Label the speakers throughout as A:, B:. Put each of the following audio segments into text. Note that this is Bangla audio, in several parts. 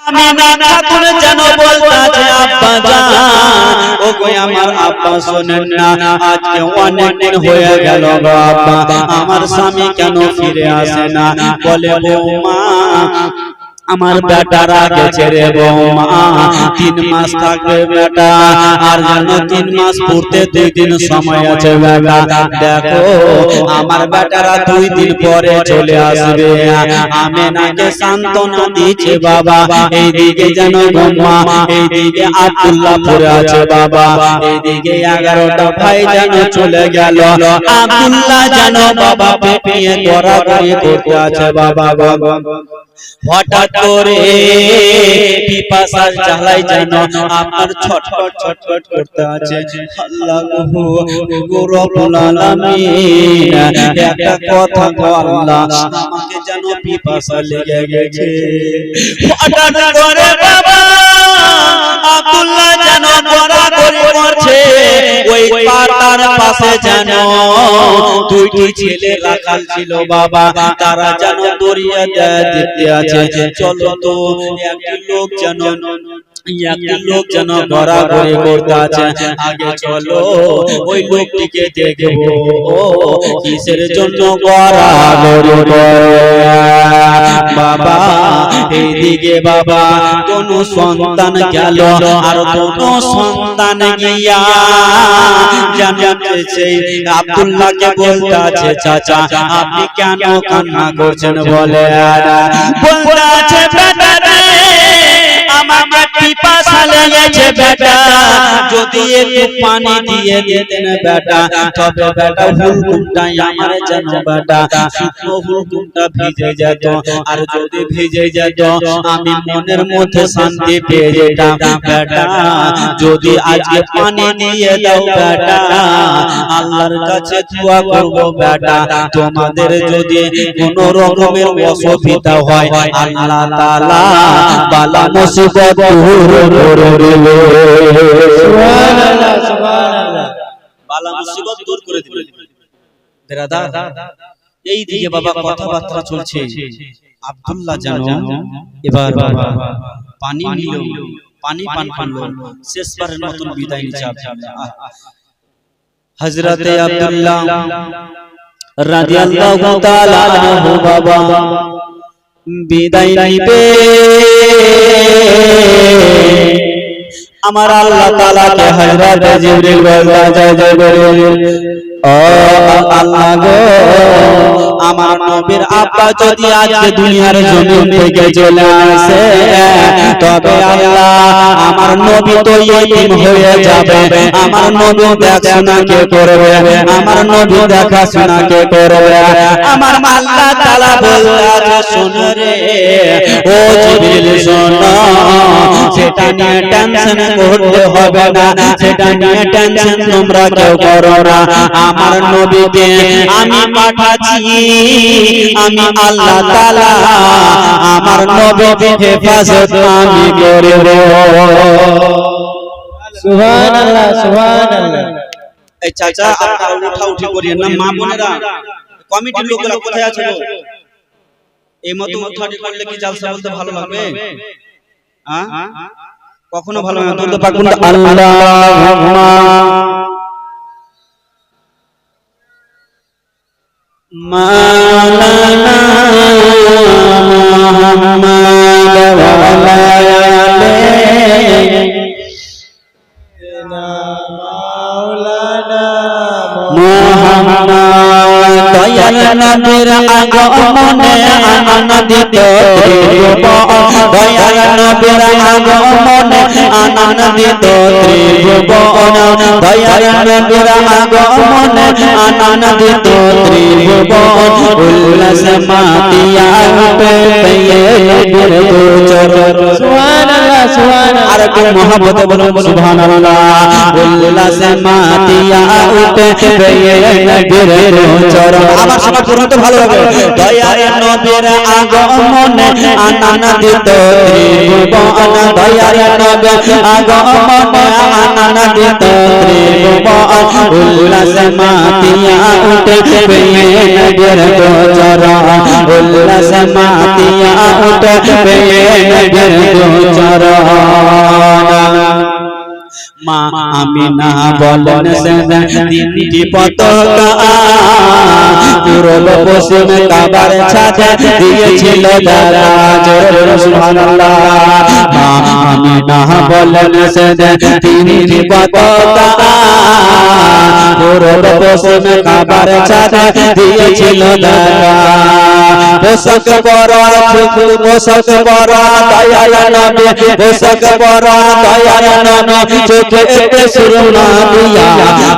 A: আমি খাতুন যেন বলতাছে আব্বা জান, ও কই আমার আব্বা শুনেন না, আজকে অনেক আমার স্বামী কেন ফিরে আসে না? বলে, বৌমা আমার বেটারা গেছে রে বৌমা। তিন মাস থাকবে বেটা। আর যেন তিন মাস পড়তে দুই দিন সময় আছে বেটা। দেখো আমার বেটারা দুই দিন পরে চলে আসবে। আমি নাকে সান্ত্বনা দিচ্ছে বাবা। এইদিকে যেন গম্মা এইদিকে আব্দুল্লাহ পড়ে আছে বাবা। এইদিকে এগারোটা ভাই যেন চলে গেল। আব্দুল্লাহ যেন বাবা পেপিয়ে গড়াগড়ি করতে আছে বাবা। বাবা। হঠাৎ করে পিপাসা জ্বালাই যেন আপনার ছটফট ছটফট করতে আছে। একটা কথা আল্লাহ। আমাকে যেন পিপাসা লেগে গেছে। হঠাৎ করে বাবা আব্দুল্লাহ যেন গড়াগড়ি করছে ওই পাতার পাশে যেন দুইটি ছেলে রাখাল ছিল বাবা। তারা যেন দরিয়া দেখতে আছে চলো তো একটি লোক যেন একটি লোক যেন করতে আছে আগে চলো ওই লোকটিকে দেখব কিসের জন্য বাবা এইদিকে বাবা কোন সন্তান গেল আর কোন সন্তান গিয়া আব্দুল্লাহকে বলতে আছে, চাচা। আপনি কেন কান্না করছেন বলে বলতে আছে বেটা পিপাসা লেগেছে বেটা। যদি একটু পানি দিয়ে দিতেন বেটা, তবে বেটা হুলকুমটা আমার যেন বেটা। শুকনো হুলকুমটা ভিজে যেত, আর যদি ভিজে যেত, আমি মনের মধ্যে শান্তি পেয়ে যেতাম। বেটা, যদি আজকে পানি দিয়ে দাও বেটা, আল্লাহর কাছে দোয়া করব বেটা। তোমাদের যদি কোন রকমের অসুবিধা হয়, আল্লাহ তাআলা বালা মুসিবত দূর করে
B: সুবহানাল্লাহ।
A: বালা মুসিবত দূর করে দিবে। বেরাদা এই দিকে আব্দুল্লাহ বিদায় নিবে। আমার আল্লাহ তাআলাকে হযরত জিবরিল বলতা যায় যায় বলে ও আল্লাহ গো, আমার নবীর আব্বা যদি আজকে দুনিয়ার জমিন থেকে চলে আসে, তবে আল্লাহ আমার নবী তো ইতিম হয়ে যাবে। আমার নবী দেখাশোনা কে করবে? আমার নবী দেখাশোনা কে করবে? আমার আল্লাহ তাআলা বলতে শোন রে, ও জিবরিল শোন সেটা নিয়ে টেনশন করতে হবে না সেটা নিয়ে টেনশন তোমরা কেউ করো না। আমার নবীকে আমি পাঠাচ্ছি আমি আল্লাহ তাআলা আমার নবীকে হেফাজত আমি করব
B: সুবহানাল্লাহ সুবহানাল্লাহ।
A: এই চাচা আপনারা উঠা উঠি করিয়েন না মা বোনেরা কমিটির লোকেরা কোথায় আছে এই মতো উঠাটি করলে কি জালসা বলতে ভালো লাগবে? কখনো ভালো না। আল্লাহুম্মা মাওলানা মুহাম্মদ ওয়া দয়াল নবীর আগমনে আনন্দিত দয়াল নবীর আগমনে আনন্দিত আগমনে আনন্দিত ত্রিভুবন ভালো ত্রিভুবন দয়ার নবে, আগমনে আনন্দ ত্রিভুবন, উল্লাস মাতিয়া উঠে পেয়ে নজর গোচর। উল্লাস মাতিয়া উঠে গোচর। মা আমিনা বলেন তিনটি পতাকা। পূর্ব পশ্চিম কাবার ছাদে দিয়েছিল দাদা সুবহানাল্লাহ। মা আমিনা বলেন তিনটি পতাকা। পূর্ব পশ্চিম কাবার ছাদে দিয়েছিল দাদা পোশাক বড় পোশাক বড় দয়াল নবী পোশাক বড় দয়াল নবী চোখে এতে সুরমা দিয়া।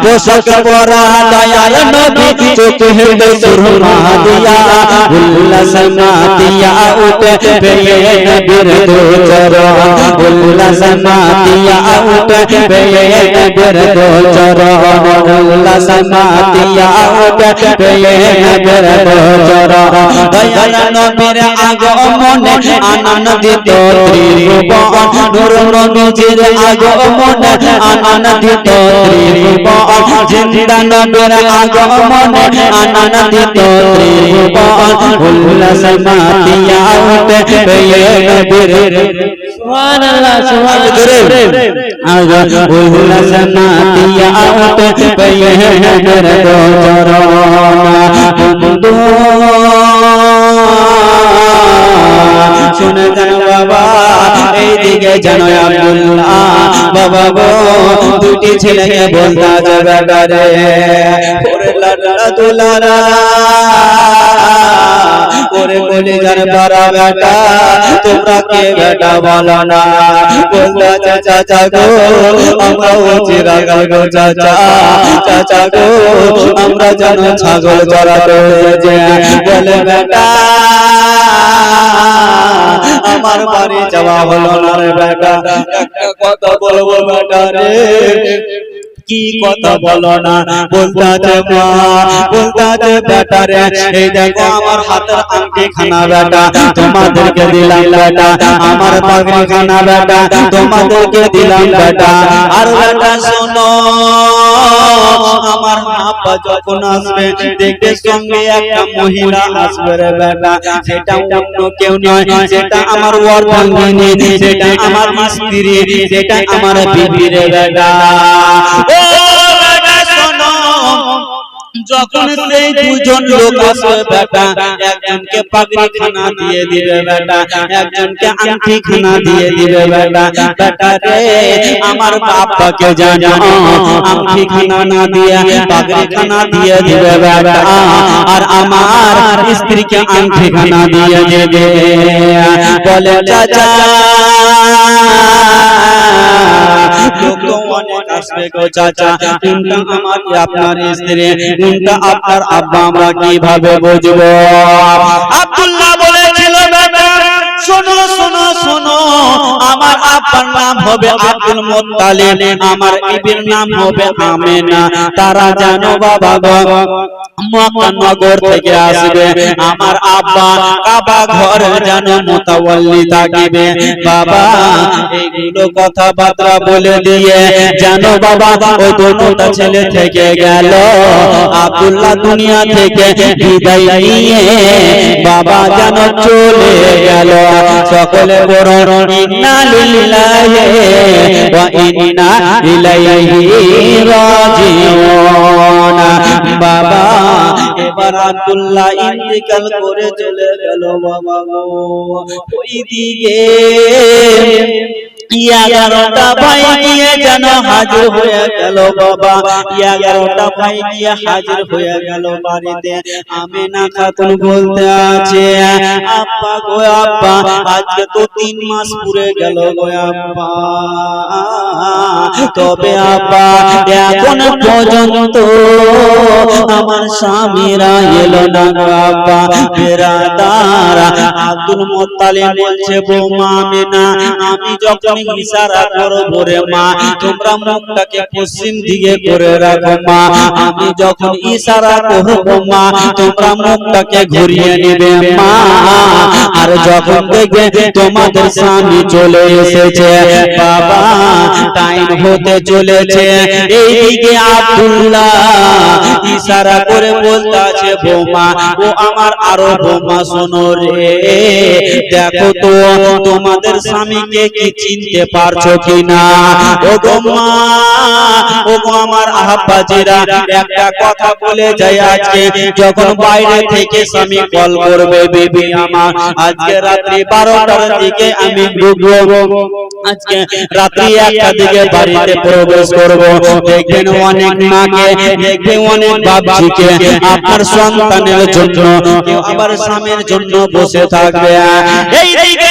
A: পোশাক বড় দয়াল নবী চোখে এতে সুরমা দিয়া। উল্লাস মাতিয়া উঠে পেয়ে নবীর দোচর উল্লাস মাতিয়া উঠে পেয়ে নবীর দোচর উল্লাস মাতিয়া উঠে পেয়ে নবীর দোচর দয়াল নবীর আগমনে আনন্দিত ত্রিভুবন। নূর নবীজির আগমনে আনন্দিত ত্রিভুবন জিন্দা আগমনে আনন্দিত ত্রিভুবন উল্লাস মাতিয়া উঠে পেয়ে নবীর। যেন আব্দুল্লাহ বাবা গো, দুটি ছেলেকে বলতা যাবে পারা বেটা বেটা না? আমরা যেন ছাগল হয়েছে বলে বেটা আমার বাড়ি যাওয়া হলো না বেটা। একটা কথা বলব বেটা রে। কি কথা বলো না বলতাছে মা বলতাছে বেটা রে এই দেখো, আমার হাতের আংটি খানা বেটা তোমাদেরকে দিলাম বেটা আমার পাগড়ি খানা বেটা তোমাদেরকে দিলাম বেটা আর বেটা শোনো, আমার আব্বা যখন আসবে, দেখবে সঙ্গে একটা মহিলা আসবে রে বেটা সেটা অন্য কেউ নয়, সেটা আমার অর্ধাঙ্গিনী সেটা আমার স্ত্রী, সেটা আমার বিবি রে বেটা ও বেটা শোনো যখন সেই দুজন লোক আসবে বেটা একজনকে পাগড়ি খানা দিয়ে দিবে বেটা একজনকে আংটি খানা দিয়ে দিবে বেটা বেটা রে আমার বাবাকে জানো আংটি খানা না দিয়ে পাগড়ি খানা দিয়ে দিবে বেটা আর আমার স্ত্রীকে আংটি খানা দিয়ে দেবে। বলে চাচা লোক তো অনেক আসবে গো চাচা কোনটা আমার আপনার স্ত্রী আপনার আব্বা আমরা কীভাবে বুঝব? আব্দুল্লাহ বলেছিল বেটা শোনো শোনো শোনো আমার আব্বার নাম হবে আব্দুল মুত্তালিব আমার ইবির নাম হবে আমেনা তারা জানো বাবা গো আমার আব্বা কাবা যেন মোতাওয়াল্লি থাকিবে। বাবা, এইগুলো কথাবার্তা বলে দিয়ে বাবা দুটোটা ছেলে থেকে গেল। আব্দুল্লাহ দুনিয়া থেকে বিদায় বাবা যেন চলে গেল। সকলে বড় বাবা এবার আব্দুল্লাহ ইন্তিকাল করে চলে গেল বাবা ওই দিকে খাতুন তবে এখন পর্যন্ত আমার স্বামীরা এলো না গো, আব্বা। আব্দুল মোত্তালিব বলছে, বৌমা আমিনা, আমি যখন ইশারা করব রে মা। তোমরা মুখটাকে পশ্চিম দিকে করে রাখো মা। আমি যখন ইশারা করব মা, তোমরা মুখটাকে ঘুরিয়ে নেবে মা। আর যখন দেখবে তোমাদের স্বামী চলে এসেছে, বাবা টাইম হতে চলেছে। এইদিকে আব্দুল্লাহ ইশারা করে বলতে আছে, বৌমা, ও আমার আরও বৌমা শোনো রে। দেখো তো, তোমাদের স্বামীকে কি চিনতে পারছ কিনা? ও গো মা, ও গো আমার আব্বাজিরা একটা কথা বলে যাই আজকে। যখন বাইরে থেকে স্বামী কল করবে বেবি আমার, আজকে রাত্রি বারোটার দিকে আমি ঢুকবো। আজকে রাত্রি একটা দিকে বাড়িতে প্রবেশ করব। দেখবেন অনেক মাকে, দেখবেন অনেক বাবজিকে আপনার সন্তানের জন্য আবার স্বামীর জন্য বসে থাকবে। এই দিকে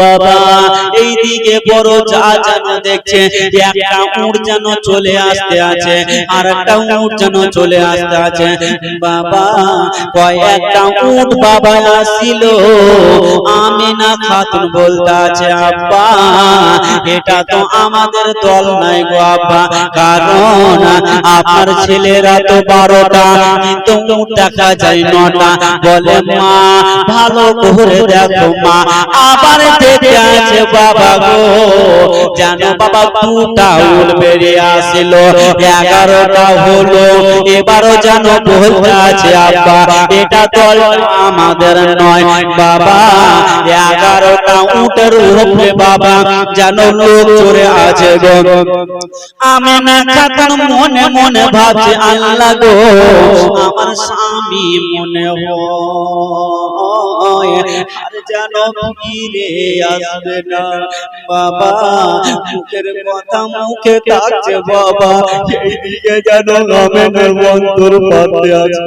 A: বাবা, এইদিকে বড় যা যেন দেখছে একটা যেন চলে আসতে আছে, আর একটা যেন চলে আসতে আছে। বাবা, কয়েকটা বাবা আসিল আমিনা খাতুন বলতে আছে, আব্বা, এটা তো আমাদের দল নাই গো আব্বা। কারণ আপনার ছেলেরা তো বারোটা, কিন্তু দেখা যায় নটা। বলে, মা, ভালো করে দেখো মা, আবার দেখে আছে বাবা গো। জানো বাবা দুটা উল বেরিয়ে আসিল। এগারোটা হলো। এবারও যেন বলতে আছে আব্বা। এটা দল আমাদের নয়। বাবা এগারোটা উটের উপরে বাবা। যেন লোক চড়ে আছে গো। আমি না খাতার মনে মনে ভাবছি আল্লাহ গো। আমার স্বামী মনে হয় আর যেন ফিরে আসবে না। বাবা মুখের কথা মুখে থাকছে বাবা। এইদিকে যেন গামেনের বন্ধুর পাতে আছে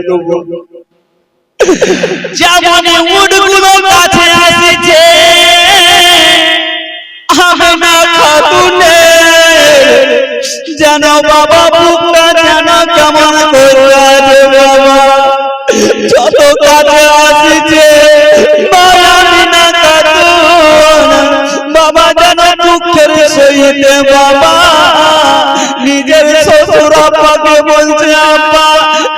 A: যেমন উটগুলো কাছে আসছে আমি খাতুনে। যেন বাবা বুকটা যেন কেমন করে বাবা। যত কাছে আসছে সহিতে বাবা, নিজের শ্বশুর আব্বাকে বলছে, আব্বা,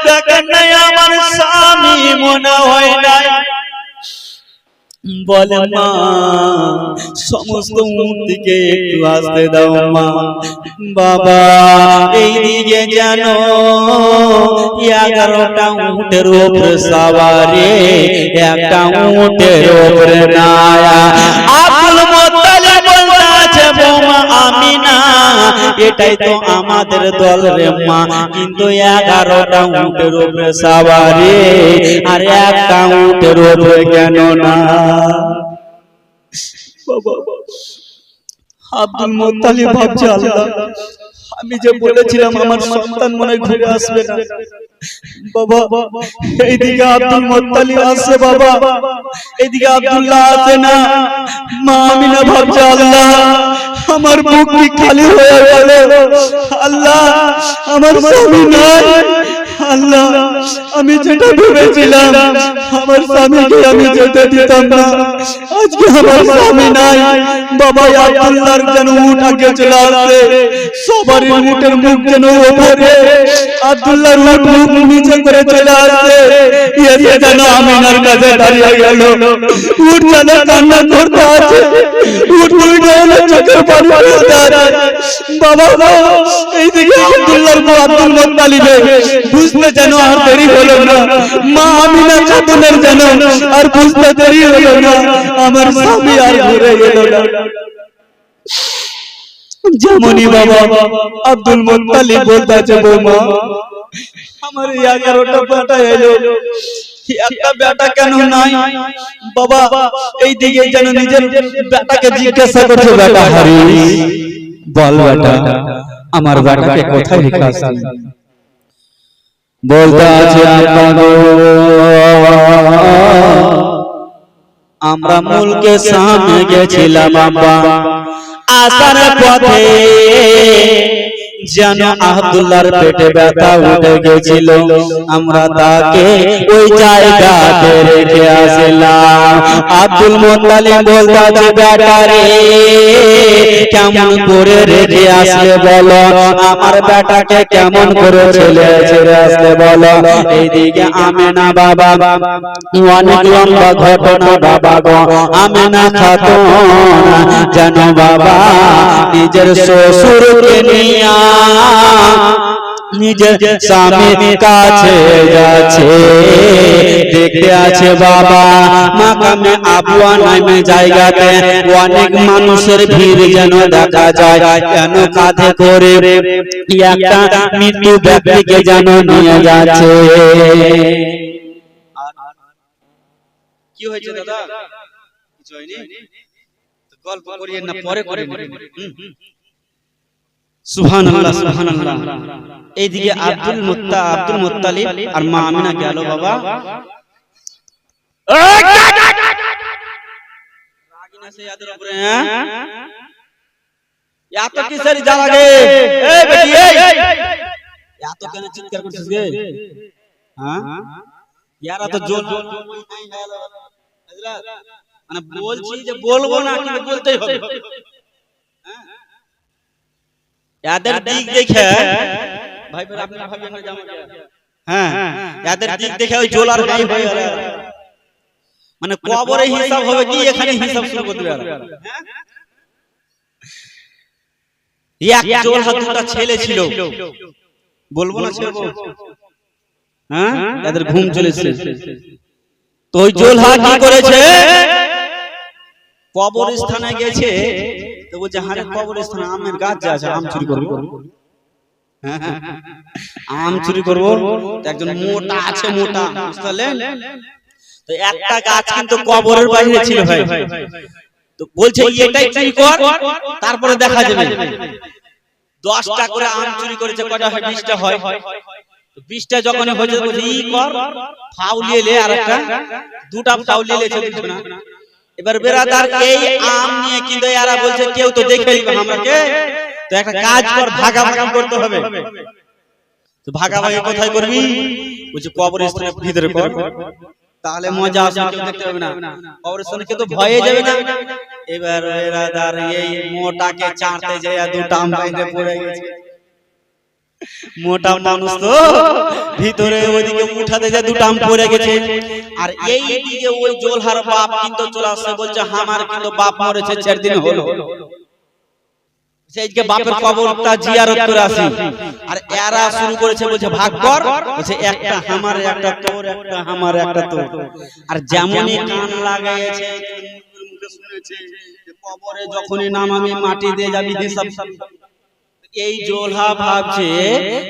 A: দেখেন নাই আমার স্বামী, মনে হয় নাই। বলে, মা, সমস্ত দিকে একটু আসতে দাও, মা। বাবা, এই জানো এগারোটা উঠের উপরে সাবারে, একটা উঠের উপরে নায়া। এটাই তো আমাদের দল রে মা। কিন্তু এগারোটা উঠের উপরে সাবারে, আর একটা উঠের উপরে কেন না? আব্দুল মোত্তালিব ভাবছে আল্লাহ, আমি যে বলেছিলাম আমার সন্তান মনে ঘুরে আসবে না। বাবা, এইদিকে আব্দুল মোত্তালিব আসছে বাবা। এইদিকে আব্দুল্লাহ আসে না। মা আমি না ভাবছে আল্লাহ আমার বুক কি খালি হয়ে গেল। আল্লাহ আমার স্বামী নাই। আল্লাহ, আমি যেটা ভেবেছিলাম, আমার স্বামীকে আমি যেতে দিতাম না। আজকে আমার স্বামী নাই বাবা আল্লাহর যেন উঠ আগে চলে আসছে সবারই উঠের মুখ যেন ওপরে আব্দুল্লাহর মুখ নিচে করে চলে আসছে এসে যেন আমিনার কাছে দাঁড়িয়ে গেল। উঠ যেন কান্না করতে আছে উঠ উঠ যেন চোখের পানি বাবা, এইদিকে আব্দুল্লাহর আব্দুল মোত্তালিবে বুঝতে যেন আর দেরি হলো না। মা আমিনা খাতুনের যেন আর বুঝতে দেরি হলো না। আমার স্বামী আর ঘুরে এলো না। যেমনই বাবা, আব্দুল মোত্তালিব বলতেছে বৌমা, আমার এই এগারোটা বেটা এলো। একটা বেটা কেন নাই? বাবা, এই দিকে যেন নিজের বেটাকে জিজ্ঞাসা করছে, বেটা হারি বল বেটা, আমার বেটাকে কোথায় রেখে আসলি? বলতে আছে আমরা মূলকে সামনে গেছিলাম আব্বা আসার পথে যেন আব্দুল্লাহর পেটে ব্যথা উঠে গেছিল। আমরা তাকে ওই জায়গাতে রেখে আসলাম। আব্দুল মোত্তালিব বলতে বেটারে কেমন করে রেখে আসলে বলো? আমার বেটাকে কেমন করে ছেলে ছেড়ে আসলে বলো? এইদিকে আমেনা বাবা। অনেক লম্বা ঘটনা বাবা গো। আমেনা খাতুন যেন বাবা নিজের শ্বশুরকে নিয়া নিজের স্বামীর কাছে যাচ্ছে। দেখতে আছে বাবা, মাকামে আবুয়া নামে জায়গাতে অনেক মানুষের ভিড় যেন দেখা যায়। কেন কাঁধে করে একটা মৃত্যু ব্যক্তিকে যেন নিয়ে যাচ্ছে। কি হয়েছে দাদা? কিছু হয়নি? গল্প করিয়ে না, পরে করে সুবহানাল্লাহ সুবহানাল্লাহ এইদিকে আব্দুল মুত্তা আব্দুল মুত্তালিব আর মা আমিনা গেল বাবা রাগিনা সে ইয়াদের উপরে হ্যাঁ এত কিসের জ্বালা গে এই বেটি এই এত কেন চিৎকার করছিস গে হ্যাঁ ইয়ারা তো জোর মানে বলছি যে বলব না কিন্তু বলতেই হবে এদের দিক দেখে ভাই ভাই আপনি ভাবেন না জামা হ্যাঁ এদের দিক দেখে ওই জোলার হয়ে গেল মানে কবরে হিসাব হবে কি এখানে হিসাব শুরু করতে হবে এক জোল ছেলে ছিল বলব না ছেলে হ্যাঁ এদের ঘুম চলেছে তো ওই জোলহা কি করেছে কবরস্থানে গেছে তো বলছে হারে কবরস্থানে আমের গাছ আছে আম চুরি করব। আম চুরি করব। একজন মোটা আছে মোটা বুঝতে তো একটা গাছ কিন্তু কবরের বাইরে ছিল ভাই। তো বলছে এটাই চুরি কর তারপরে দেখা যাবে। দশটা করে আম চুরি করেছে কটা হয় বিশটা হয়। বিশটা যখন হয়েছে বলছে ই কর ফাউলিয়ে লে আর একটা দুটা ফাউলিয়ে লেছে না। এবার বেরাদার এই আম নিয়ে কিন্তু এরা বলছে কেউ তো দেখে নিবে আমাকে। তো একটা কাজ কর ভাগাভাগি করতে হবে। তো ভাগা ভাগাভাগি কোথায় করবি? বলছে কবরস্থানের ভিতরে কর। তাহলে মজা আসবে কেউ দেখতে পাবে না। কবরস্থানে কেউ তো ভয়ে যাবে না। এবার বেরাদার এই মোটাকে চাটতে যায় দুটা আম বাইরে পড়ে গেছে। মোটা মানুষ তো। ভিতরে ওইদিকে উঠাতে যায় দুটো আম পড়ে গেছে। আর এই দিকে ওই জোলহার বাপ কিন্তু চলে আসছে বলছে আমার কিন্তু বাপ মরেছে চার দিন হলো। সেইকে বাপের কবরটা জিয়ারত করে আসি। আর এরা শুরু করেছে বলছে ভাগ কর। বলছে একটা আমার একটা তোর একটা আমার একটা তোর। আর যেমনই কান লাগাইছে মুখে শুনেছে কবরে যখনই নাম আমি মাটি দিয়ে যাবি হিসাব এই জোলহা ভাবছে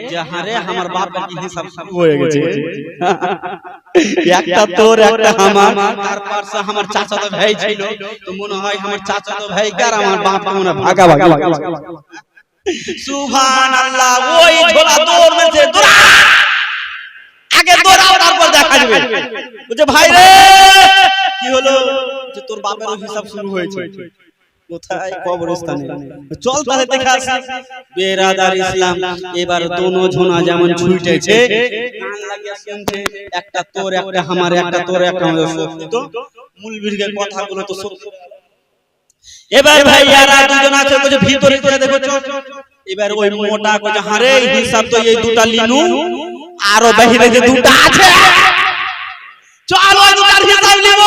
A: যে হারে আমার বাপের কি হিসাব হয়ে গেছে। একটা তোর একটা আমার তার পাশে আমার চাচাতো ভাই ছিল। তো মনে হয় আমার চাচাতো ভাই আর আমার বাপ মনে হয় ভাগাভাগি সুবহানাল্লাহ ওই ঝোলা দৌড় মেরেছে দৌড়া। আগে দৌড়াও তারপর দেখা যাবে। বলছে ভাই রে! কি হলো? যে তোর বাপেরও হিসাব শুরু হয়েছে। কোথায়? কবরস্থানে। চল তাহলে দেখে বেরাদার ইসলাম এবার দোনো ঝোনা যেমন ছুটেছে কান লাগিয়ে শুনছে একটা তোর একটা আমার একটা তোর একটা আমাদের সত্যি তো মূল কথাগুলো তো সত্যি এবার ভাই ইয়ারা দুজন আছে ভিতরে করে দেখো এবার ওই মোটা হারে হিসাব তো এই দুটা লিনু আরও বাহিরে যে দুটা আছে। চল ওই দুটার হিসাব নিব।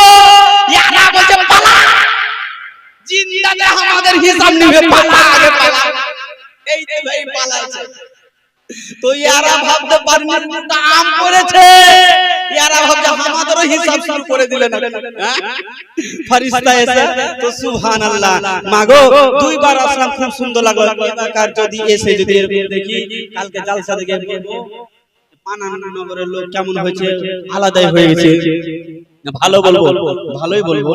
A: নিবে পালা। আগে পালা। এই যে ভাই পালাইছে। তো ইয়ারা ভাবতে পারেনি করেছে। ইয়ারা আমাদেরও হিসাব শুরু করে দিলেন। হ্যাঁ? ফারিস্তা এসে তো সুবহানাল্লাহ। মাগো দুইবার আসলাম খুব সুন্দর লাগল। এবারকার যদি এসে যদি এরকম দেখি কালকে জালসা দেখে বলব লোক কেমন হয়েছে? আলাদাই হয়ে গেছে ভালো বলব ভালোই বলব।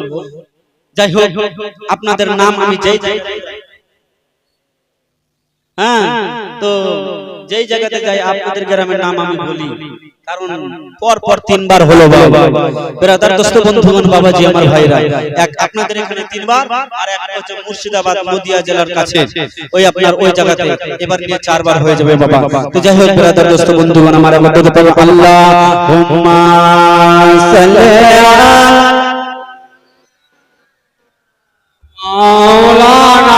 A: যাই হোক আপনাদের নাম আমি যেই যাই হ্যাঁ তো যেই জায়গাতে যাই আপনাদের গ্রামের নাম আমি বলি। কারণ পর পর তিনবার হলো বাবা বেরাদার দোস্ত বন্ধুগণ বাবাজি আমার ভাইরা। এক আপনাদের এখানে তিনবার আর এক হচ্ছে মুর্শিদাবাদ নদিয়া জেলার কাছে। ওই আপনার ওই জায়গাতে এবার নিয়ে চারবার হয়ে যাবে বাবা। তো যাই হোক বেরাদার দোস্ত বন্ধুগণ আমার আমার বলতে আল্লাহ হুম্মা সাল্লি
B: মাওলানা